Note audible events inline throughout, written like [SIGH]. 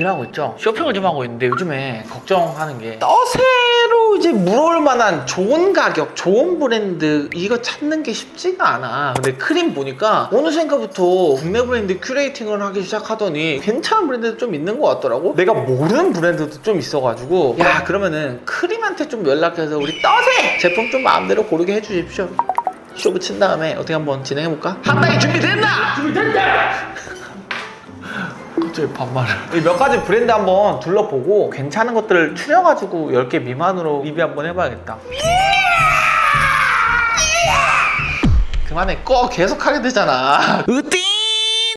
일하고 있죠. 쇼핑을 좀 하고 있는데 요즘에 걱정하는 게 떠세로 이제 물올 만한 좋은 가격, 좋은 브랜드 이거 찾는 게 쉽지가 않아. 근데 크림 보니까 어느샌가부터 국내 브랜드 큐레이팅을 하기 시작하더니 괜찮은 브랜드도 좀 있는 것 같더라고. 내가 모르는 브랜드도 좀 있어가지고 야 그러면은 크림한테 좀 연락해서 우리 떠세 제품 좀 마음대로 고르게 해주십시오. 쇼부 친 다음에 어떻게 한번 진행해볼까? 한방이 준비됐나? 갑자기 반말을. 이 몇 가지 브랜드 한번 둘러보고 괜찮은 것들을 추려가지고 10개 미만으로 리뷰 한번 해봐야겠다. 그만해. 꺼 계속 하게 되잖아. 으띠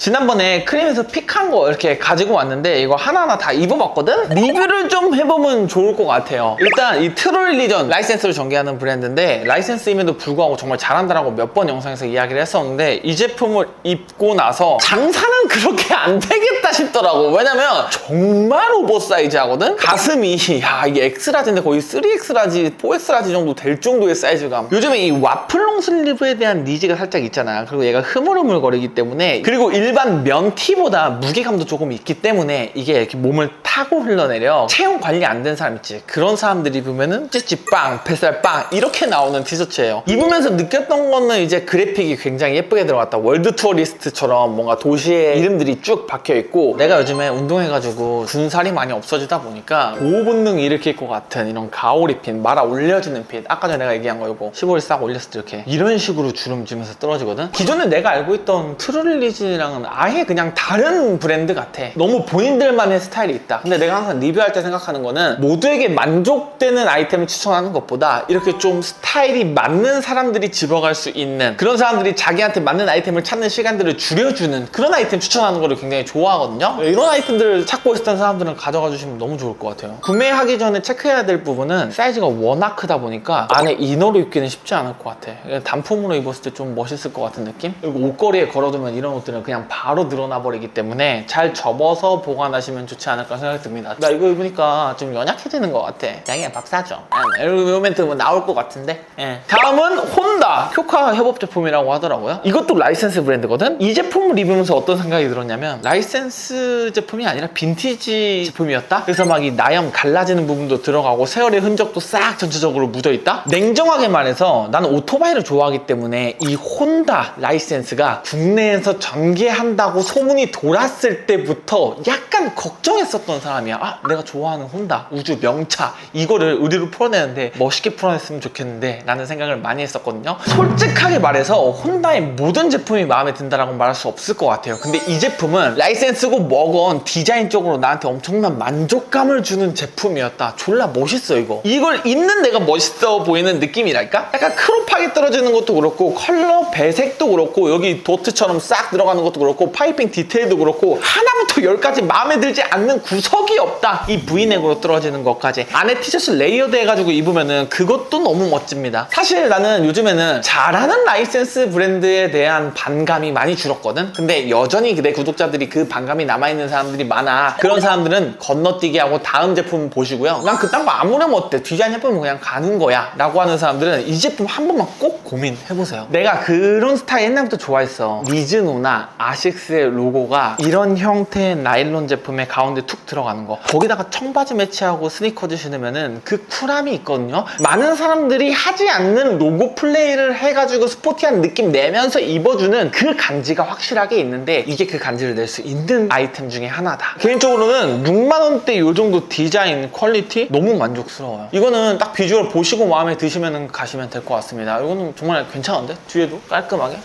지난번에 크림에서 픽한 거 이렇게 가지고 왔는데 이거 하나하나 다 입어봤거든? 리뷰를 좀 해보면 좋을 것 같아요 일단 이 트롤리전 라이센스를 전개하는 브랜드인데 라이센스임에도 불구하고 정말 잘한다라고 몇 번 영상에서 이야기를 했었는데 이 제품을 입고 나서 장사는 그렇게 안 되겠다 싶더라고 왜냐면 정말 오버사이즈 하거든? 가슴이 야 이게 X라지인데 거의 3X라지, 4X라지 정도 될 정도의 사이즈감 요즘에 이 와플롱 슬리브에 대한 니즈가 살짝 있잖아 그리고 얘가 흐물흐물거리기 때문에 그리고 일반 면 티보다 무게감도 조금 있기 때문에 이게 이렇게 몸을 타고 흘러내려 체형 관리 안 된 사람 있지. 그런 사람들이 입으면은 찌찌빵, 뱃살빵 이렇게 나오는 티셔츠예요. 입으면서 느꼈던 거는 이제 그래픽이 굉장히 예쁘게 들어갔다. 월드 투어리스트처럼 뭔가 도시의 이름들이 쭉 박혀 있고 내가 요즘에 운동해가지고 군살이 많이 없어지다 보니까 보호 본능 일으킬 것 같은 이런 가오리 핀 말아 올려지는 핏 아까 전에 내가 얘기한 거 이거 15일 싹 올렸을 때 이렇게 이런 식으로 주름 지면서 떨어지거든? 기존에 내가 알고 있던 트룰리진이랑은 아예 그냥 다른 브랜드 같아. 너무 본인들만의 스타일이 있다 근데 내가 항상 리뷰할 때 생각하는 거는 모두에게 만족되는 아이템을 추천하는 것보다 이렇게 좀 스타일이 맞는 사람들이 집어갈 수 있는 그런 사람들이 자기한테 맞는 아이템을 찾는 시간들을 줄여주는 그런 아이템 추천하는 거를 굉장히 좋아하거든요. 이런 아이템들을 찾고 있었던 사람들은 가져가 주시면 너무 좋을 것 같아요. 구매하기 전에 체크해야 될 부분은 사이즈가 워낙 크다 보니까 안에 이너로 입기는 쉽지 않을 것 같아. 단품으로 입었을 때 좀 멋있을 것 같은 느낌? 그리고 옷걸이에 걸어두면 이런 옷들은 그냥 바로 늘어나 버리기 때문에 잘 접어서 보관하시면 좋지 않을까 생각 이 듭니다. 나 이거 입으니까 좀 연약해지는 것 같아. 자기야 밥 사줘 이런 멘트 뭐 나올 것 같은데? 예. 다음은 혼다 효카 협업 제품이라고 하더라고요. 이것도 라이센스 브랜드거든? 이 제품을 입으면서 어떤 생각이 들었냐면 라이센스 제품이 아니라 빈티지 제품이었다? 그래서 막 이 나염 갈라지는 부분도 들어가고 세월의 흔적도 싹 전체적으로 묻어 있다? 냉정하게 말해서 나는 오토바이를 좋아하기 때문에 이 혼다 라이센스가 국내에서 전개한다고 소문이 돌았을 때부터 약간 걱정했었던 사람이야. 아 내가 좋아하는 혼다 우주 명차 이거를 의리로 풀어내는데 멋있게 풀어냈으면 좋겠는데 라는 생각을 많이 했었거든요. 솔직하게 말해서 혼다의 모든 제품이 마음에 든다라고 말할 수 없을 것 같아요. 근데 이 제품은 라이센스고 뭐건 디자인적으로 나한테 엄청난 만족감을 주는 제품이었다. 졸라 멋있어 이거. 이걸 입는 내가 멋있어 보이는 느낌이랄까? 약간 크롭하게 떨어지는 것도 그렇고 컬러 배색도 그렇고 여기 도트처럼 싹 들어가는 것도 그렇고 파이핑 디테일도 그렇고 하나부터 열까지 마음에 들지 않는 구석 이 없다. 이 브이넥으로 떨어지는 것까지. 안에 티셔츠 레이어드 해가지고 입으면은 그것도 너무 멋집니다. 사실 나는 요즘에는 잘하는 라이센스 브랜드에 대한 반감이 많이 줄었거든. 근데 여전히 내 구독자들이 그 반감이 남아있는 사람들이 많아. 그런 사람들은 건너뛰기 하고 다음 제품 보시고요. 난 그딴 거 아무렴 어때? 디자인 예쁘면 그냥 가는 거야. 라고 하는 사람들은 이 제품 한 번만 꼭 고민해보세요. 내가 그런 스타일 옛날부터 좋아했어. 미즈노나 아식스의 로고가 이런 형태의 나일론 제품에 가운데 툭 들어 가는 거. 거기다가 청바지 매치하고 스니커즈 신으면은 그 쿨함이 있거든요. 많은 사람들이 하지 않는 로고 플레이를 해가지고 스포티한 느낌 내면서 입어주는 그 간지가 확실하게 있는데 이게 그 간지를 낼 수 있는 아이템 중에 하나다. 개인적으로는 6만원대 요 정도 디자인 퀄리티 너무 만족스러워요. 이거는 딱 비주얼 보시고 마음에 드시면 가시면 될 것 같습니다. 이거는 정말 괜찮은데? 뒤에도 깔끔하게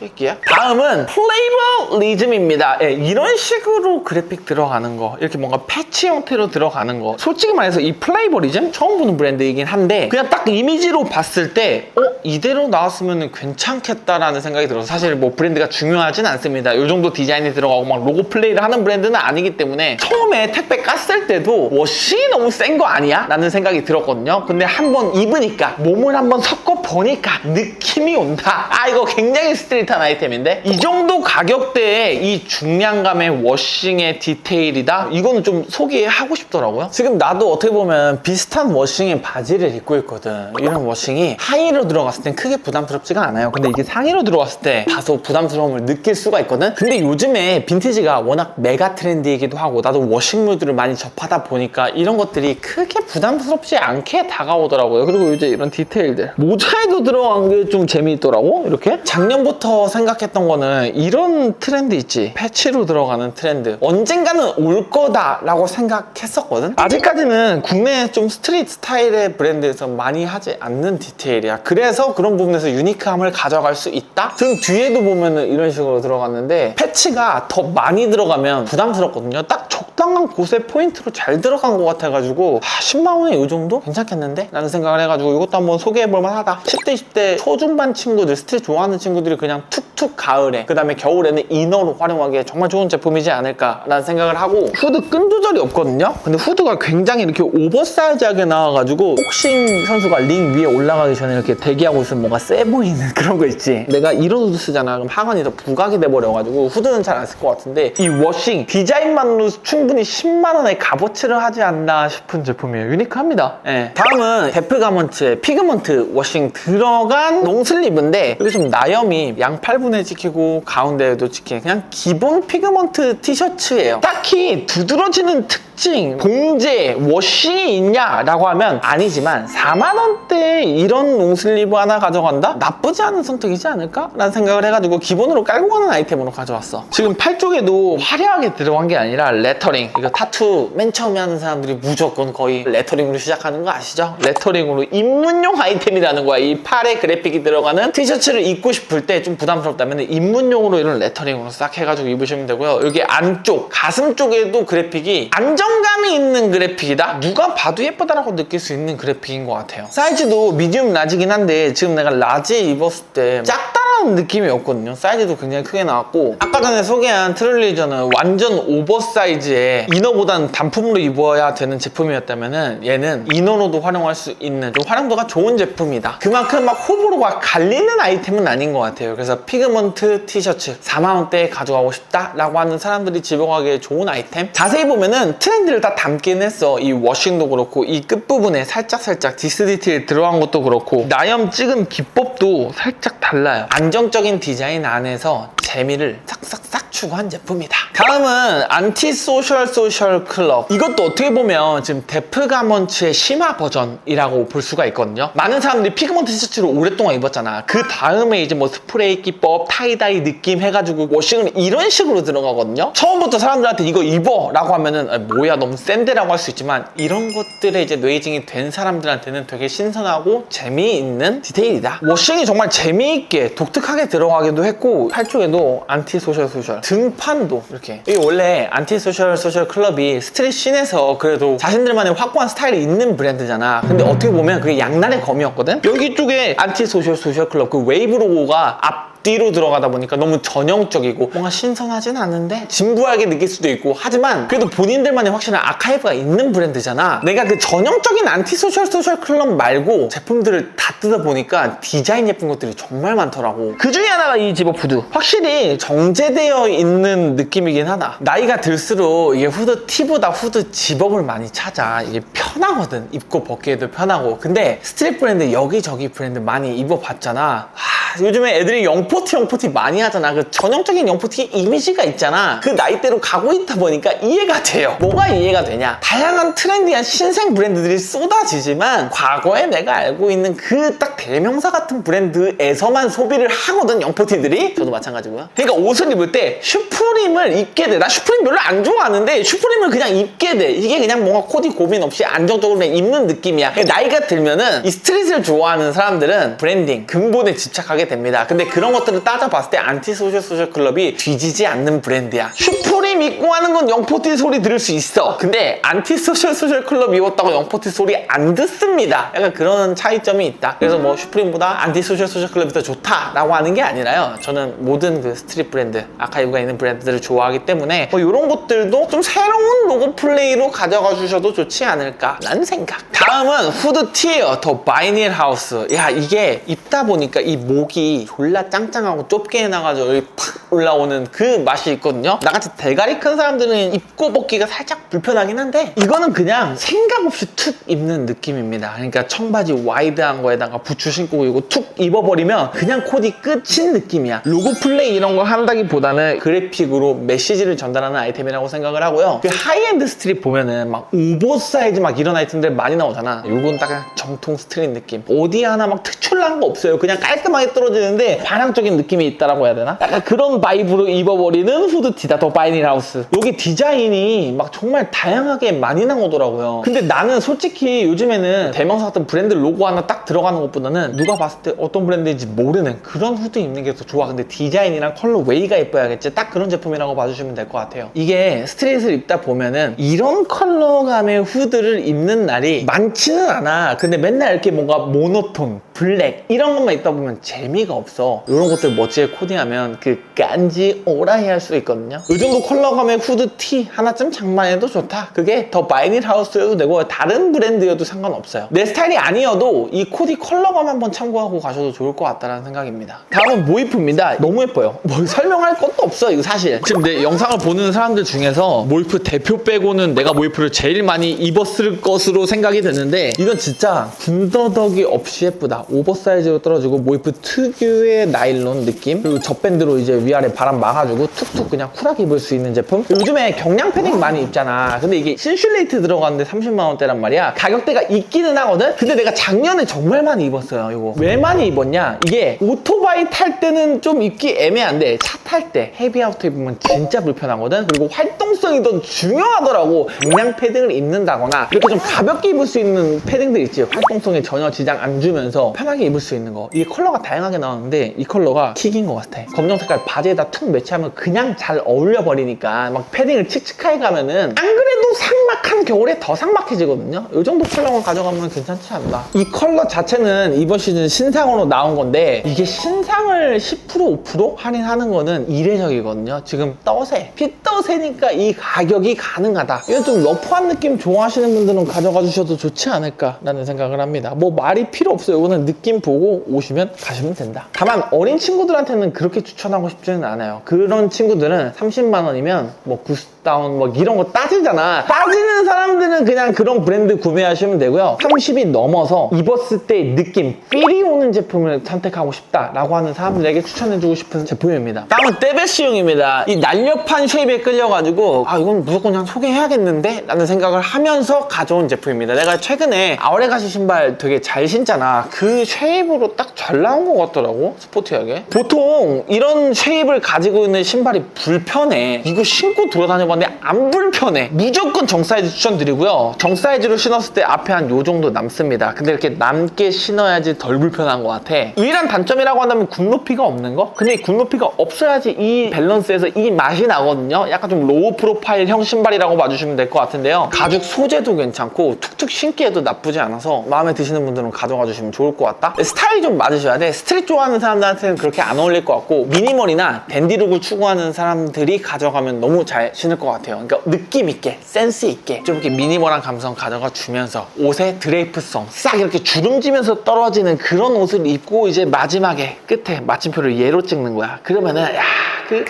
쉐기야. 다음은 플레이버 리즘입니다. 예, 이런 식으로 그래픽 들어가는 거, 이렇게 뭔가 패치 형태로 들어가는 거. 솔직히 말해서 이 플레이버 리즘 처음 보는 브랜드이긴 한데 그냥 딱 이미지로 봤을 때, 어 이대로 나왔으면 괜찮겠다라는 생각이 들어서 사실 뭐 브랜드가 중요하진 않습니다. 이 정도 디자인이 들어가고 막 로고 플레이를 하는 브랜드는 아니기 때문에 처음에 택배 깠을 때도 워싱이 너무 센 거 아니야? 라는 생각이 들었거든요. 근데 한번 입으니까 몸을 한번 섞어 보니까 느낌이 온다. 아 이거 굉장히 스트릿 한 아이템인데 이 정도 가격대에 이 중량감의 워싱의 디테일이다? 이거는 좀 소개하고 싶더라고요. 지금 나도 어떻게 보면 비슷한 워싱의 바지를 입고 있거든. 이런 워싱이 하이로 들어갔을 땐 크게 부담스럽지가 않아요. 근데 이게 상의로 들어갔을 때 다소 부담스러움을 느낄 수가 있거든. 근데 요즘에 빈티지가 워낙 메가 트렌디이기도 하고 나도 워싱무드를 많이 접하다 보니까 이런 것들이 크게 부담스럽지 않게 다가오더라고요. 그리고 이제 이런 디테일들 모자에도 들어간 게 좀 재미있더라고. 이렇게 작년부터 생각했던 거는 이런 트렌드 있지. 패치로 들어가는 트렌드. 언젠가는 올 거다 라고 생각했었거든. 아직까지는 국내 좀 스트릿 스타일의 브랜드에서 많이 하지 않는 디테일이야. 그래서 그런 부분에서 유니크함을 가져갈 수 있다. 등 뒤에도 보면은 이런 식으로 들어갔는데 패치가 더 많이 들어가면 부담스럽거든요. 딱 적당한 곳에 포인트로 잘 들어간 것 같아가지고 아, 10만 원에 이 정도 괜찮겠는데? 라는 생각을 해가지고 이것도 한번 소개해볼만 하다. 10대, 20대 초중반 친구들, 스트릿 좋아하는 친구들이 그냥 툭툭 가을에 그 다음에 겨울에는 이너로 활용하기에 정말 좋은 제품이지 않을까라는 생각을 하고 후드 끈 조절이 없거든요. 근데 후드가 굉장히 이렇게 오버사이즈하게 나와가지고 복싱 선수가 링 위에 올라가기 전에 이렇게 대기하고 있으면 뭔가 세 보이는 [LAUGHS] 그런 거 있지. 내가 이런 후드 쓰잖아. 그럼 하관이 더 부각이 돼버려가지고 후드는 잘 안 쓸 것 같은데 이 워싱 디자인만으로 충분 히 10만 원의 값어치를 하지 않나 싶은 제품이에요. 유니크합니다. 예. 다음은 데프 가먼트의 피그먼트 워싱 들어간 롱슬립인데 여기 좀 나염이 양 8분에 찍히고 가운데에도 찍히는 그냥 기본 피그먼트 티셔츠예요. 딱히 두드러지는 특 징, 봉제, 워싱이 있냐라고 하면 아니지만 4만 원대에 이런 롱슬리브 하나 가져간다? 나쁘지 않은 선택이지 않을까? 라는 생각을 해가지고 기본으로 깔고 가는 아이템으로 가져왔어. 지금 팔 쪽에도 화려하게 들어간 게 아니라 레터링. 이거 타투 맨 처음에 하는 사람들이 무조건 거의 레터링으로 시작하는 거 아시죠? 레터링으로 입문용 아이템이라는 거야. 이 팔에 그래픽이 들어가는 티셔츠를 입고 싶을 때 좀 부담스럽다면 입문용으로 이런 레터링으로 싹 해가지고 입으시면 되고요. 여기 안쪽, 가슴 쪽에도 그래픽이 안정 감이 있는 그래픽이다. 누가 봐도 예쁘다라고 느낄 수 있는 그래픽인 것 같아요. 사이즈도 미디움 라지긴 한데 지금 내가 라지 입었을 때 작다 라는 느낌이 없거든요. 사이즈도 굉장히 크게 나왔고 아까 전에 소개한 트롤리저는 완전 오버사이즈에 이너보다는 단품으로 입어야 되는 제품이었다면 얘는 이너로도 활용할 수 있는 좀 활용도가 좋은 제품이다. 그만큼 막 호불호가 갈리는 아이템은 아닌 것 같아요. 그래서 피그먼트 티셔츠 4만원대에 가져가고 싶다라고 하는 사람들이 집어가기에 좋은 아이템. 자세히 보면은 트렌드를 다 담긴 했어. 이 워싱도 그렇고 이 끝부분에 살짝살짝 디스 디테일 들어간 것도 그렇고 나염 찍은 기법도 살짝 달라요. 안 정적인 디자인 안에서 재미를 싹싹싹 추구한 제품이다. 다음은 안티 소셜 소셜 클럽. 이것도 어떻게 보면 지금 데프 가먼츠의 심화 버전이라고 볼 수가 있거든요. 많은 사람들이 피그먼트 티셔츠를 오랫동안 입었잖아. 그 다음에 이제 뭐 스프레이 기법, 타이다이 느낌 해가지고 워싱을 이런 식으로 들어가거든요. 처음부터 사람들한테 이거 입어 라고 하면은 아, 뭐야 너무 센데라고 할 수 있지만 이런 것들에 이제 뇌이징이 된 사람들한테는 되게 신선하고 재미있는 디테일이다. 워싱이 정말 재미있게 독특하게 들어가기도 했고 팔 쪽에도 안티 소셜 소셜 등판도 이렇게 이게 원래 안티 소셜 소셜 클럽이 스트릿 씬에서 그래도 자신들만의 확고한 스타일이 있는 브랜드잖아. 근데 어떻게 보면 그게 양날의 검이었거든. 여기 쪽에 안티 소셜 소셜 클럽 그 웨이브 로고가 앞 뒤로 들어가다 보니까 너무 전형적이고 뭔가 신선하진 않은데? 진부하게 느낄 수도 있고 하지만 그래도 본인들만의 확실한 아카이브가 있는 브랜드잖아. 내가 그 전형적인 안티소셜 소셜 클럽 말고 제품들을 다 뜯어보니까 디자인 예쁜 것들이 정말 많더라고. 그 중에 하나가 이 집업 후드. 확실히 정제되어 있는 느낌이긴 하다. 나이가 들수록 이게 후드 티보다 후드 집업을 많이 찾아. 이게 편하거든. 입고 벗기에도 편하고. 근데 스트릿 브랜드 여기저기 브랜드 많이 입어봤잖아. 하, 요즘에 애들이 영포티 영포티 많이 하잖아. 그 전형적인 영포티 이미지가 있잖아. 그 나이대로 가고 있다 보니까 이해가 돼요. 뭐가 이해가 되냐? 다양한 트렌디한 신생 브랜드들이 쏟아지지만 과거에 내가 알고 있는 그 딱 대명사 같은 브랜드에서만 소비를 하거든 영포티들이. 저도 마찬가지고요. 그러니까 옷을 입을 때 슈프림을 입게 돼나 슈프림 별로 안 좋아하는데 슈프림을 그냥 입게 돼. 이게 그냥 뭔가 코디 고민 없이 안정적으로 그냥 입는 느낌이야. 나이가 들면은 이 스트릿을 좋아하는 사람들은 브랜딩 근본에 집착하게 됩니다. 근데 그런 것들을 따져봤을 때 안티소셜 소셜 클럽이 뒤지지 않는 브랜드야. 슈프림 입고 하는 건 영포티 소리 들을 수 있어. 근데 안티소셜 소셜 클럽 입었다고 영포티 소리 안 듣습니다. 약간 그런 차이점이 있다. 그래서 뭐 슈프림보다 안티소셜 소셜 클럽이 더 좋다라고 하는 게 아니라요. 저는 모든 그 스트릿 브랜드 아카이브가 있는 브랜드들을 좋아하기 때문에 뭐 이런 것들도 좀 새로운 로고 플레이로 가져가 주셔도 좋지 않을까라는 생각. 다음은 후드 티에요. 더 바이닐 하우스. 야 이게 입다 보니까 이 목이 목이 졸라 짱짱하고 좁게 해놔가지고 여기 팍 올라오는 그 맛이 있거든요. 나같이 대가리 큰 사람들은 입고 벗기가 살짝 불편하긴 한데 이거는 그냥 생각 없이 툭 입는 느낌입니다. 그러니까 청바지 와이드한 거에다가 부츠 신고 이거 툭 입어버리면 그냥 코디 끝인 느낌이야. 로고 플레이 이런 거 한다기보다는 그래픽으로 메시지를 전달하는 아이템이라고 생각을 하고요. 그 하이엔드 스트릿 보면은 막 오버 사이즈 막 이런 아이템들 많이 나오잖아. 요건 딱 정통 스트릿 느낌. 어디 하나 막 특출난 거 없어요. 그냥 깔끔하게 떨어 지는데 반항적인 느낌이 있다라고 해야 되나? 약간 그런 바이브로 입어버리는 후드티다. 더 바이닐 하우스. 여기 디자인이 막 정말 다양하게 많이 나오더라고요. 근데 나는 솔직히 요즘에는 대명사 같은 브랜드 로고 하나 딱 들어가는 것보다는 누가 봤을 때 어떤 브랜드인지 모르는 그런 후드 입는 게 더 좋아. 근데 디자인이랑 컬러 웨이가 예뻐야겠지. 딱 그런 제품이라고 봐주시면 될 것 같아요. 이게 스트레이트를 입다 보면은 이런 컬러감의 후드를 입는 날이 많지는 않아. 근데 맨날 이렇게 뭔가 모노톤, 블랙 이런 것만 입다 보면 재미 가 없어. 이런 것들 멋지게 코딩하면 그 깐지 오라이 할 수 있거든요. 이 정도 컬러감의 후드 티 하나쯤 장만해도 좋다. 그게 더 바이닐 하우스여도 되고 다른 브랜드여도 상관없어요. 내 스타일이 아니어도 이 코디 컬러감 한번 참고하고 가셔도 좋을 것 같다는 생각입니다. 다음은 모이프입니다. 너무 예뻐요. 뭐 설명할 것도 없어 이거 사실. 지금 내 영상을 보는 사람들 중에서 모이프 대표 빼고는 내가 모이프를 제일 많이 입었을 것으로 생각이 되는데 이건 진짜 군더더기 없이 예쁘다. 오버사이즈로 떨어지고 모이프 특유의 나일론 느낌 그리고 젖밴드로 이제 위아래 바람 막아주고 툭툭 그냥 쿨하게 입을 수 있는 제품. 요즘에 경량 패딩 많이 입잖아. 근데 이게 신슐레이트 들어가는데 30만 원대란 말이야. 가격대가 있기는 하거든. 근데 내가 작년에 정말 많이 입었어요. 이거 왜 많이 입었냐? 이게 오토바이 탈 때는 좀 입기 애매한데 차 탈 때 헤비아우터 입으면 진짜 불편하거든. 그리고 활동성이 더 중요하더라고. 경량 패딩을 입는다거나 이렇게 좀 가볍게 입을 수 있는 패딩들 있지. 활동성에 전혀 지장 안 주면서 편하게 입을 수 있는 거. 이게 컬러가 다양 하게 나왔는데 이 컬러가 킥인 것 같아. 검정 색깔 바지에다 툭 매치하면 그냥 잘 어울려 버리니까 막 패딩을 칙칙하게 가면은 안 그래도 삭막한 겨울에 더 삭막해지거든요. 이 정도 컬러만 가져가면 괜찮지 않나. 이 컬러 자체는 이번 시즌 신상으로 나온 건데 이게 신상을 10% 5% 할인하는 거는 이례적이거든요. 지금 떠세 핏떠세니까 이 가격이 가능하다. 이건 좀 러프한 느낌 좋아하시는 분들은 가져가 주셔도 좋지 않을까라는 생각을 합니다. 뭐 말이 필요 없어요. 이거는 느낌 보고 오시면 가시면 된다. 다만 어린 친구들한테는 그렇게 추천하고 싶지는 않아요. 그런 친구들은 30만 원이면 뭐 구스 다운 뭐 이런 거 따지잖아. 따지는 사람들은 그냥 그런 브랜드 구매하시면 되고요. 30이 넘어서 입었을 때 느낌, 필이 오는 제품을 선택하고 싶다라고 하는 사람들에게 추천해주고 싶은 제품입니다. 다음은 떼베시용입니다. 이 날렵한 쉐입에 끌려가지고 아 이건 무조건 그냥 소개해야겠는데? 라는 생각을 하면서 가져온 제품입니다. 내가 최근에 아우레가시 신발 되게 잘 신잖아. 그 쉐입으로 딱 잘 나온 것 같더라고. 스포티하게. 보통 이런 쉐입을 가지고 있는 신발이 불편해. 이거 신고 돌아다녀봤는데 안 불편해. 무조건 정사이즈 추천드리고요. 정사이즈로 신었을 때 앞에 한 요 정도 남습니다. 근데 이렇게 남게 신어야지 덜 불편한 것 같아. 유일한 단점이라고 한다면 굽 높이가 없는 거? 근데 이 굽높이가 없어야지 이 밸런스에서 이 맛이 나거든요. 약간 좀 로우 프로파일형 신발이라고 봐주시면 될 것 같은데요. 가죽 소재도 괜찮고 툭툭 신기에도 나쁘지 않아서 마음에 드시는 분들은 가져가 주시면 좋을 것 같다. 스타일이 좀 맞으셔야 돼. 스트릿 좋아하는 사람들한테는 그렇게 안 어울릴 것 같고 미니멀이나 댄디룩을 추구하는 사람들이 가져가면 너무 잘 신을 것 같아요. 그러니까 느낌 있게, 센스 있게 좀 이렇게 미니멀한 감성 가져가 주면서 옷의 드레이프성 싹 이렇게 주름지면서 떨어지는 그런 옷을 입고 이제 마지막에 끝에 마침표를 얘로 찍는 거야. 그러면은 야 그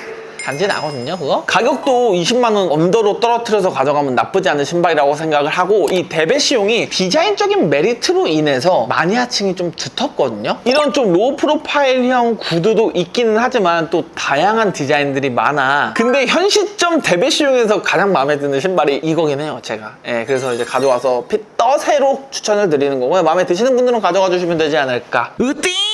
단지 나거든요 그거? 가격도 20만원 언더로 떨어뜨려서 가져가면 나쁘지 않은 신발이라고 생각을 하고 이 데베시용이 디자인적인 메리트로 인해서 마니아층이 좀 두텁거든요. 이런 좀 로우 프로파일형 구두도 있기는 하지만 또 다양한 디자인들이 많아. 근데 현 시점 데베시용에서 가장 마음에 드는 신발이 이거긴 해요 제가. 예, 그래서 이제 가져와서 핏떠세로 추천을 드리는 거고요. 마음에 드시는 분들은 가져가 주시면 되지 않을까. 으띵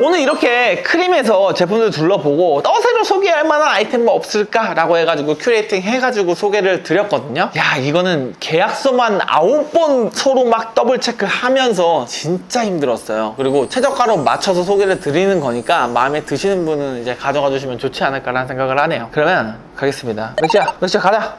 오늘 이렇게 크림에서 제품들 둘러보고 떠세로 소개할 만한 아이템 뭐 없을까 라고 해가지고 큐레이팅 해가지고 소개를 드렸거든요. 야 이거는 계약서만 아홉 번 서로 막 더블 체크하면서 진짜 힘들었어요. 그리고 최저가로 맞춰서 소개를 드리는 거니까 마음에 드시는 분은 이제 가져가 주시면 좋지 않을까라는 생각을 하네요. 그러면 가겠습니다. 맥시야, 맥시야 가자.